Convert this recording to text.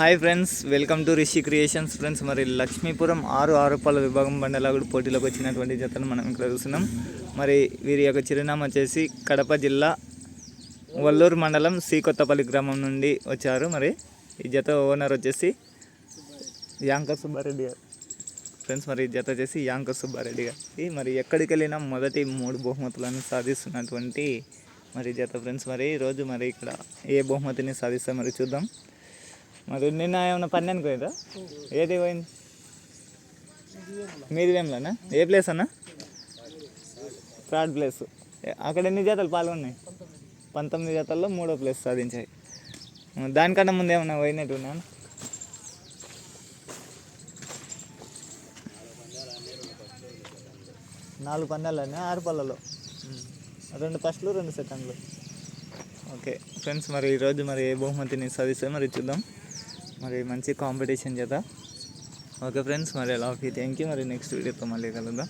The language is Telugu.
Hi friends welcome to Rishi creations. Friends మరి లక్ష్మీపురం ఆరు ఆరుపాల విభాగం బండలాగుడు పోటీలోకి వచ్చినటువంటి జతను మనం ఇక్కడ చూస్తున్నాం. మరి వీరి యొక్క చిరునామా వచ్చేసి కడప జిల్లా వల్లూరు మండలం సి కొత్తపల్లి గ్రామం నుండి వచ్చారు. మరి ఈ జత ఓనర్ వచ్చేసి యాంకర్ సుబ్బారెడ్డి గారు. ఫ్రెండ్స్ మరి ఈ జత చేసి యాంకర్ సుబ్బారెడ్డి గారికి మరి ఎక్కడికి వెళ్ళినా మొదటి మూడు బహుమతులను సాధిస్తున్నటువంటి మరి జత ఫ్రెండ్స్. మరి ఈరోజు మరి ఇక్కడ ఏ బహుమతిని సాధిస్తాం మరి చూద్దాం. మరి నిన్న ఏమైనా పని అనుకోదా ఏది పోయింది? మీది వేమ్లానా ఏ ప్లేస్ అన్న? థర్డ్ ప్లేస్ అక్కడ ఎన్ని జతలు పాల్గొన్నాయి? పంతొమ్మిది జతల్లో మూడో ప్లేస్ సాధించాయి. దానికన్నా ముందు ఏమన్నా పోయినట్టు ఉన్నాను నాలుగు పందాలని ఆరు పళ్ళలో. రెండు ఫస్ట్లు రెండు సెకండ్లు. ఓకే. ఫ్రెండ్స్ మరి ఈరోజు మరి ఏ బహుమతిని సాధిస్తే మరి చూద్దాం. మరి మంచి కాంపిటీషన్ చేద్దాం. ఓకే ఫ్రెండ్స్ మరి ఎలా థ్యాంక్ యూ మరి నెక్స్ట్ వీడియోతో మళ్ళీ కలుద్దాం.